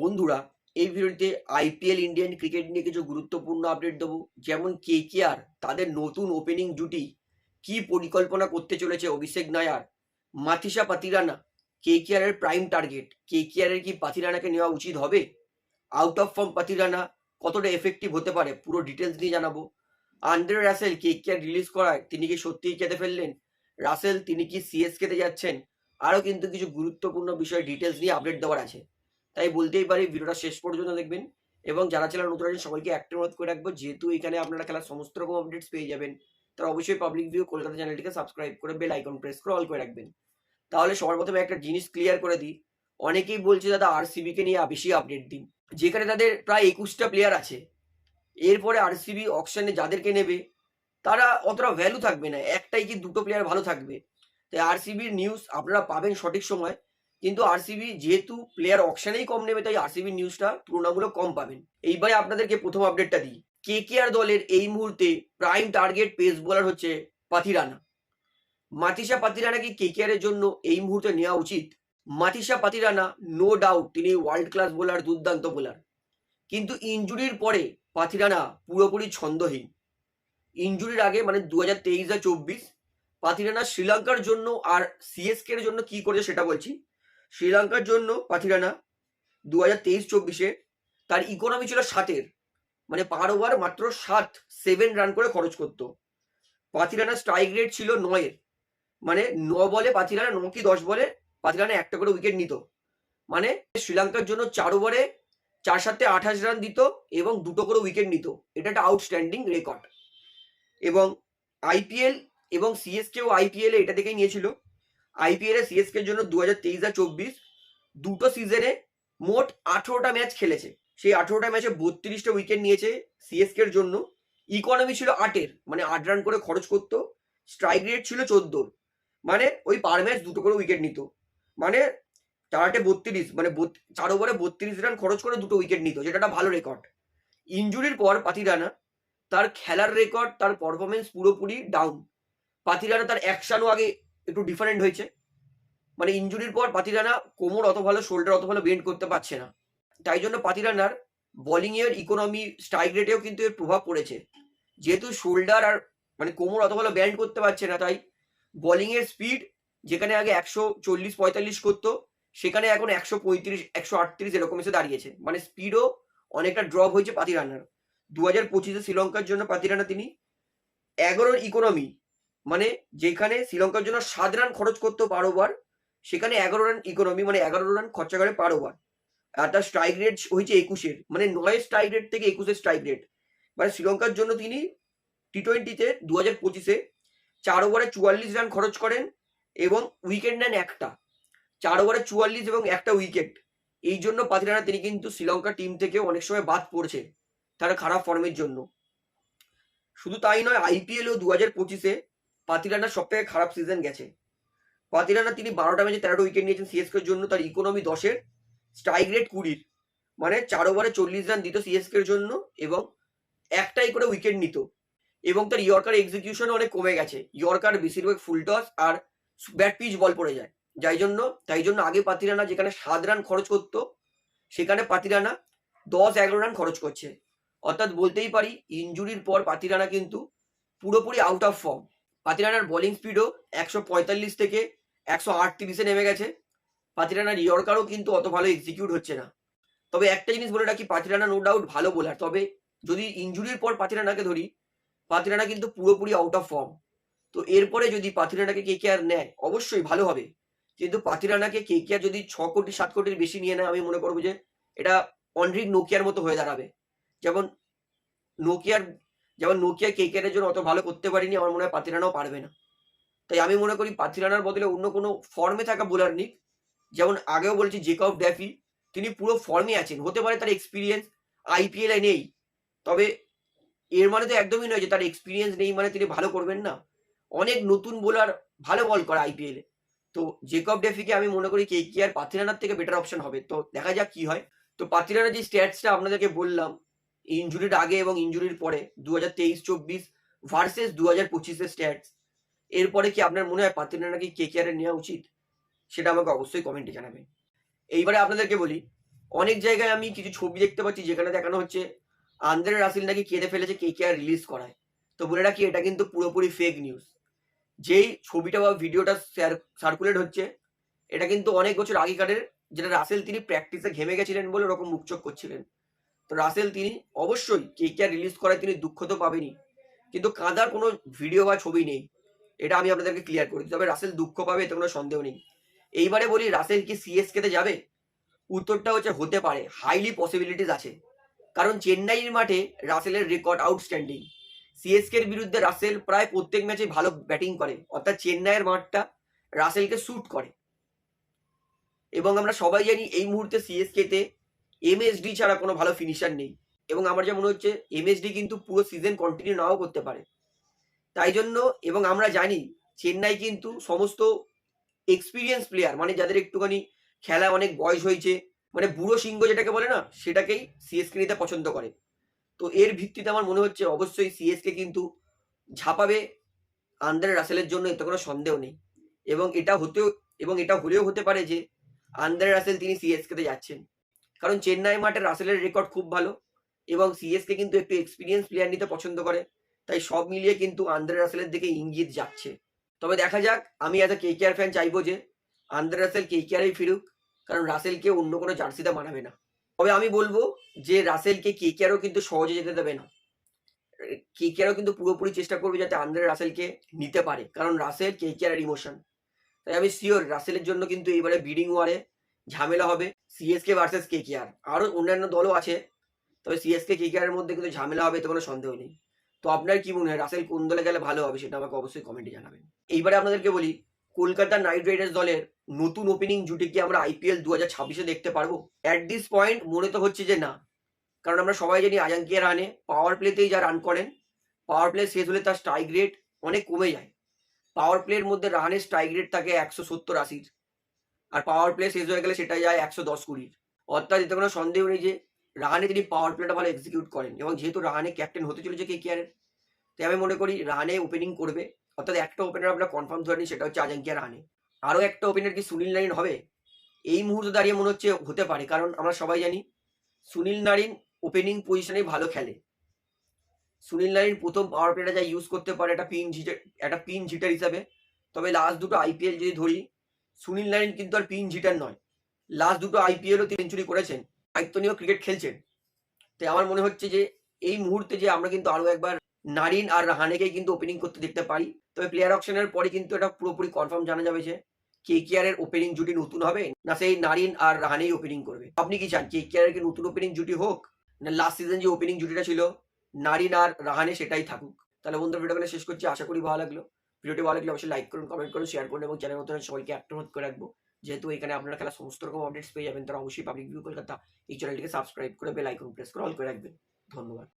বন্ধুরা, এই ভিডিওতে আইপিএল ইন্ডিয়ান ক্রিকেট নিয়ে কিছু গুরুত্বপূর্ণ আপডেট দেবো। যেমন কে কে আর তাদের নতুন ওপেনিং জুটি কি পরিকল্পনা করতে চলেছে অভিষেক নায়ার মাথিসা পাতিরানা কে কে আর প্রাইম টার্গেট কে কে আর কি পাতিরানাকে নেওয়া উচিত হবে? আউট অফ ফর্ম পাতিরানা কতটা এফেক্টিভ হতে পারে? পুরো ডিটেলস নিয়ে জানাব। আন্দ্রে রাসেল কে কে আর রিলিজ করায় তিনি কি সত্যিই কেঁদে ফেললেন? রাসেল তিনি কি সিএসকেতে যাচ্ছেন? আরও কিন্তু কিছু গুরুত্বপূর্ণ বিষয় ডিটেলস নিয়ে আপডেট দেওয়ার আছে। তাই বলতেই পারি, ভিডিওটা শেষ পর্যন্ত দেখবেন। এবং যারা চ্যানেল নতুন আছেন, সবাইকে একটা অনুরোধ করে রাখব, যেহেতু এখানে আপনারা খেলার সমস্ত রকম আপডেটস পেয়ে যাবেন, তারা অবশ্যই পাবলিক ভিউ কলকাতা চ্যানেলটিকে সাবস্ক্রাইব করে বেল আইকন প্রেস করে অল করে রাখবেন। তাহলে সবার প্রথমে একটা জিনিস ক্লিয়ার করে দিই। অনেকেই বলছে, দাদা আর আরসিবিকে নিয়ে বেশি আপডেট দিন। যেখানে তাদের প্রায় একুশটা প্লেয়ার আছে। এরপরে আরসিবি অকশনে যাদেরকে নেবে, তারা অতটা ভ্যালু থাকবে না। একটাই কি দুটো প্লেয়ার ভালো থাকবে? তাই আরসিবির নিউজ আপনারা পাবেন সঠিক সময়। কিন্তু আরসিবি যেহেতু প্লেয়ার অকশনেই কম নেবে, তাই আরসিবির নিউজটা তুলনামূলক কম পাবেন। এইবারে আপনাদেরকে প্রথম আপডেটটা দিই। কে কে আর দলের এই মুহূর্তে প্রাইম টার্গেট পেস বোলার হচ্ছে পাথিরানা মাতিসা পাতিরানা কি কে জন্য এই মুহূর্তে নেওয়া উচিত? মাতিসা পাতিরানা নো ডাউট তিনি ওয়ার্ল্ড ক্লাস বোলার দুর্দান্ত বোলার কিন্তু ইঞ্জুরির পরে পাথিরানা পুরোপুরি ছন্দহীন। ইঞ্জুরির আগে মানে দু হাজার তেইশ আর চব্বিশ পাথিরানা শ্রীলঙ্কার জন্য আর সিএসকে এর জন্য কি করেছে সেটা বলছি। শ্রীলঙ্কার জন্য পাথিরানা দু হাজার তেইশ চব্বিশে, তার ইকোনমি ছিল সাতের। মানে পার ওভার মাত্র সাত সেভেন রান করে খরচ করতো। পাথিরানা স্ট্রাইক রেট ছিল নয়ের। মানে ন বলে পাথিরানা ন কি দশ বলে পাথিরানা একটা করে উইকেট নিত। মানে শ্রীলঙ্কার জন্য চার ওভারে চার সাথে আঠাশ রান দিত এবং দুটো করে উইকেট নিত। এটা একটা আউটস্ট্যান্ডিং রেকর্ড এবং আইপিএল এবং সিএসকেও আইপিএল এটা থেকেই নিয়েছিল। আইপিএল এ সিএসকে জন্য দু হাজার তেইশ আর চব্বিশ দুটো সিজনে মোট আঠেরোটা ম্যাচ খেলেছে। সেই আঠেরোটা ম্যাচে বত্রিশটা উইকেট নিয়েছে সিএসকে এর জন্য। ইকোনমি ছিল আটের মানে আট রান করে খরচ করতো। স্ট্রাইক রেট ছিল চোদ্দোর মানে ওই পার ম্যাচ দুটো করে উইকেট নিত। মানে চারটে বত্রিশ মানে চার ওভারে বত্রিশ রান খরচ করে দুটো উইকেট নিত, যেটা একটা ভালো রেকর্ড ইঞ্জুরির পর পাতিরানা তার খেলার রেকর্ড তার পারফরমেন্স পুরোপুরি ডাউন পাতিরানা তার অ্যাকশনও আগে একটু ডিফারেন্ট হয়েছে। মানে ইঞ্জুরির পর পাতিরানা কোমর অত ভালো শোল্ডার অত ভালো বেন্ড করতে পারছে না। তাই জন্য পাতিরানার বোলিং এর ইকোনমি স্ট্রাইক রেটেও কিন্তু এর প্রভাব পড়েছে। যেহেতু শোল্ডার আর মানে কোমর অত ভালো ব্যান্ড করতে পারছে না, তাই বোলিং এর স্পিড যেখানে আগে একশো চল্লিশ, পঁয়তাল্লিশ করতো, সেখানে এখন একশো পঁয়ত্রিশ, একশো আটত্রিশ এরকম এসে দাঁড়িয়েছে। মানে স্পিডও অনেকটা ড্রপ হয়েছে পাতি পাতিরানার। দু হাজার পঁচিশে শ্রীলঙ্কার জন্য পাতিরানা তিনি এগারোর ইকোনমি মানে যেখানে শ্রীলঙ্কার জন্য সাত রান খরচ করতো পার ওভার, সেখানে এগারো রান ইকোনমি মানে এগারো রান খরচা করে পার ওভার। আর তার স্ট্রাইক রেট হয়েছে একুশের মানে নয় স্ট্রাইক রেট থেকে একুশের স্ট্রাইক রেট মানে শ্রীলঙ্কার জন্য তিনি টি টোয়েন্টিতে দু হাজার পঁচিশে চার ওভারে চুয়াল্লিশ রান খরচ করেন এবং উইকেট নেন একটা। চার ওভারে চুয়াল্লিশ এবং একটা উইকেট এই জন্য পাতিরানা তিনি কিন্তু শ্রীলঙ্কা টিম থেকে অনেক সময় বাদ পড়ছে তার খারাপ ফর্মের জন্য। শুধু তাই নয় আইপিএলও দু হাজার পঁচিশে পাতিরানার সব থেকে খারাপ সিজন গেছে। পাতিরানা তিনি বারোটা ম্যাচে তেরোটা উইকেট নিয়েছেন সিএসকের জন্য, তার ইকোনমি দশের স্ট্রাইক রেট কুড়ির। মানে চার ওভারে চল্লিশ রান দিত সিএসকের জন্য এবং একটাই করে উইকেট নিত। এবং তার ইয়র্কার এক্সিকিউশন অনেক কমে গেছে। ইয়র্কার বেশিরভাগ ফুল টস আর ব্যাট পিচ বল পড়ে যায়। যাই জন্য, তাই জন্য আগে পাতিরানা যেখানে সাত রান খরচ করতো, সেখানে পাতিরানা দশ, এগারো রান খরচ করছে। অর্থাৎ বলতেই পারি ইঞ্জুরির পর পাতিরানা কিন্তু পুরোপুরি আউট অফ ফর্ম পাতিরানার বোলিং স্পিডও একশো পঁয়তাল্লিশ থেকে একশো আটত্রিশে নেমে গেছে। পাতিরানার ইয়র্কারও কিন্তু অত ভালো এক্সিকিউট হচ্ছে না। তবে একটা জিনিস বলে রাখি, পাতিরানা নো ডাউট ভালো বোলার তবে যদি ইঞ্জুরির পর পাতিরানাকে ধরি, পাতিরানা কিন্তু পুরোপুরি আউট অফ ফর্ম তো এরপরে যদি পাতিরানাকে কে কে আর নেয়, অবশ্যই ভালো হবে। কিন্তু পাতিরানাকে কে কে আর যদি ছ কোটি, সাত কোটির বেশি নিয়ে নেয়, আমি মনে করব যে এটা অনরিক নোকিয়ার মতো হয়ে দাঁড়াবে। যেমন নোকিয়ার যেমন নোকিয়া কে কে এর জন্য অত ভালো করতে পারিনি, আমার মনে হয় পাতিরানাও পারবে না। তাই আমি মনে করি পাতিরানার বদলে অন্য কোনো ফর্মে থাকা বোলার নিক। যেমন আগেও বলেছি জেকব ড্যাফি তিনি পুরো ফর্মে আছেন, হতে পারে তার এক্সপিরিয়েন্স আইপিএল এ নেই, তবে এর মানে তো একদমই নয় যে তার এক্সপিরিয়েন্স নেই মানে তিনি ভালো করবেন না। অনেক নতুন বোলার ভালো বল করে আইপিএল তো জেকব ডেফিকে আমি মনে করি কে কে আর পাতিরানার থেকে বেটার অপশন হবে। তো দেখা যাক কি হয়। তো পাতিরানার যে স্ট্যাটসটা আপনাদেরকে বললাম ইঞ্জুরির আগে এবং ইঞ্জুরির পরে দু হাজার তেইশ, চব্বিশ ভার্সেস দু হাজার পঁচিশের স্ট্যাটস এরপরে কি আপনার মনে হয় পাতিরানাকে কে কে আর নেওয়া উচিত? সেটা আমাকে অবশ্যই কমেন্টে জানাবেন। এইবারে আপনাদেরকে বলি, অনেক জায়গায় আমি কিছু ছবি দেখতে পাচ্ছি যেখানে দেখানো হচ্ছে, আন্দ্রে রাসেল নাকি কেঁদে ফেলেছে কে কে আর রিলিজ করায়। তো বলে রাখি, এটা কিন্তু পুরোপুরি ফেক নিউজ যেই ছবিটা বা ভিডিওটা সার্কুলেট হচ্ছে, এটা কিন্তু অনেক বছর আগেকারের, যেটা রাসেল তিনি প্র্যাকটিসে ঘেমে গেছিলেন বলে ওরকম মুখচোখ করছিলেন। তো রাসেল তিনি অবশ্যই কে কে আর রিলিজ করায় তিনি দুঃখ তো পাবেনি কিন্তু কাঁদার কোনো ভিডিও বা ছবি নেই। এটা আমি আপনাদেরকে ক্লিয়ার করি তবে রাসেল দুঃখ পাবে, এতে কোনো সন্দেহ নেই। এইবারে বলি, রাসেল কি সিএসকে তে যাবে? উত্তরটা হচ্ছে, হতে পারে। হাইলি পসিবিলিটিস আছে। কারণ চেন্নাইয়ের মাঠে রাসেলের রেকর্ড আউটস্ট্যান্ডিং সিএসকের বিরুদ্ধে রাসেল প্রায় প্রত্যেক ম্যাচে ভালো ব্যাটিং করে। অর্থাৎ চেন্নাইয়ের মাঠটা রাসেলকে স্যুট করে। এবং আমরা সবাই জানি, এই মুহূর্তে সিএসকে তে এমএসডি ছাড়া কোনো ভালো ফিনিশার নেই। এবং আমার যা মনে হচ্ছে এমএসডি কিন্তু পুরো সিজন কন্টিনিউ নাও করতে পারে। তাই জন্য, এবং আমরা জানি, চেন্নাই কিন্তু সমস্ত এক্সপিরিয়েন্স প্লেয়ার মানে যাদের একটুখানি খেলা অনেক বয়স হয়েছে মানে বুড়ো সিংহ যেটাকে বলে না, সেটাকেই সিএসকে নিতে পছন্দ করে। তো এর ভিত্তিতে আমার মনে হচ্ছে, অবশ্যই সিএসকে কিন্তু ঝাঁপাবে আন্দ্রে রাসেলের জন্য এতে কোনো সন্দেহ নেই। এবং এটা হতেও, এবং এটা হলেও হতে পারে যে আন্দ্রে রাসেল তিনি সিএসকে তে যাচ্ছেন। কারণ চেন্নাই মাঠে রাসেলের রেকর্ড খুব ভালো এবং সিএসকে কিন্তু একটু এক্সপিরিয়েন্স প্লেয়ার নিতে পছন্দ করে, তাই সব মিলিয়ে কিন্তু আন্দ্রে রাসেলের দিকে ইঙ্গিত যাচ্ছে। তবে দেখা যাক, আমি এত কে কে আর ফ্যান চাইব যে আন্দ্রে রাসেল কে কে আরই ফিরুক, কারণ রাসেলকে অন্য কোনো জার্সিতে মানাবে না। তবে আমি বলব যে রাসেলকে কে কে আরও কিন্তু সহজে যেতে দেবে না। কে কে আরও কিন্তু পুরোপুরি চেষ্টা করবে যাতে আন্দ্রে রাসেলকে নিতে পারে, কারণ রাসেল কে কে আর ইমোশন তাই আমি শিওর রাসেলের জন্য কিন্তু এবারে বিডিং ওয়ারে ঝামেলা হবে। সিএসকে ভার্সেস কে কে আর আরও অন্যান্য দলও আছে, তবে সিএসকে কে কে আর মধ্যে কিন্তু ঝামেলা হবে এতে কোনো সন্দেহ নেই। তো আপনার কি মনে হয় রাসেল কোন দলে গেলে ভালো হবে সেটা আমাকে অবশ্যই কমেন্টে জানাবেন। এইবারে আপনাদেরকে বলি, কলকাতা নাইট রাইডার্স দলের নতুন ওপেনিং জুটি কি আমরা আইপিএল দু হাজার ছাব্বিশে দেখতে পারব? অ্যাট দিস পয়েন্ট মনে তো হচ্ছে যে না, কারণ আমরা সবাই জানি আজাঙ্কিয়া রানে পাওয়ার প্লেতেই যা রান করেন পাওয়ার প্লে শেষ হলে তার স্ট্রাইক রেট অনেক কমে যায়। পাওয়ার প্লের মধ্যে রানের স্ট্রাইক রেট থাকে একশো সত্তর আশির। আর পাওয়ার প্লে শেষ হয়ে গেলে সেটা যায় একশো দশ কুড়ির। অর্থাৎ এতে কোনো সন্দেহ নেই যে রাহানে তিনি পাওয়ার প্লেটা ভালো এক্সিকিউট করেন এবং যেহেতু রাহানে ক্যাপ্টেন হতে চলেছে কে কে তাই আমি মনে করি রাহানে ওপেনিং করবে। অর্থাৎ একটা ওপেনার আমরা কনফার্ম ধরে নিই, সেটা হচ্ছে আজাঙ্কিয়া রাহানে। আরও একটা ওপেনার কি সুনীল নারিন হবে? এই মুহূর্তে দাঁড়িয়ে মনে হচ্ছে হতে পারে, কারণ আমরা সবাই জানি সুনীল নারিন ওপেনিং পজিশনে ভালো খেলে। সুনীল নারিন প্রথম পাওয়ার প্লেটা যা ইউজ করতে পারে একটা পিন ঝিটার একটা পিন ঝিটার হিসাবে। তবে লাস্ট দুটো আইপিএল যদি ধরি সুনীল নারিন কিন্তু আর পিন ঝিটার নয়। লাস্ট দুটো আইপিএলও তিনি সেঞ্চুরি করেছেন। দায়িত্ব নিয়েও ক্রিকেট খেলছেন। তাই আমার মনে হচ্ছে যে, এই মুহূর্তে যে আমরা কিন্তু আরও একবার নারিন আর রাহানেকেই কিন্তু ওপেনিং করতে দেখতে পারি। তবে প্লেয়ার অপশনের পরে কিন্তু এটা পুরোপুরি কনফার্ম জানা যাবে যে কে কে আর এর ওপেনিং জুটি নতুন হবে না সেই নারিন আর রাহানেই ওপেনিং করবে। আপনি কি চান কে কে আর কি নতুন ওপেনিং জুটি হোক? না লাস্ট সিজন যে ওপেনিং জুটিটা ছিল, নারিন আর রাহানে সেটাই থাকুক। তাহলে বন্ধুরা ভিডিওগুলো শেষ করছি। আশা করি ভালো লাগল। ভিডিওটি ভালো লাগলে অবশ্যই লাইক করুন কমেন্ট করুন শেয়ার করুন এবং চ্যানেল মতো সবাইকে অনুরোধ করে রাখব। যেহেতু এখানে আপনারা খেলা সমস্ত রকম আপডেটস পেয়ে যাবেন, তারা অবশ্যই পাবলিক ভিউ কলকাতা এই চ্যানেলটিকে সাবস্ক্রাইব করে বেল আইকন প্রেস করে অল করে রাখবেন। ধন্যবাদ।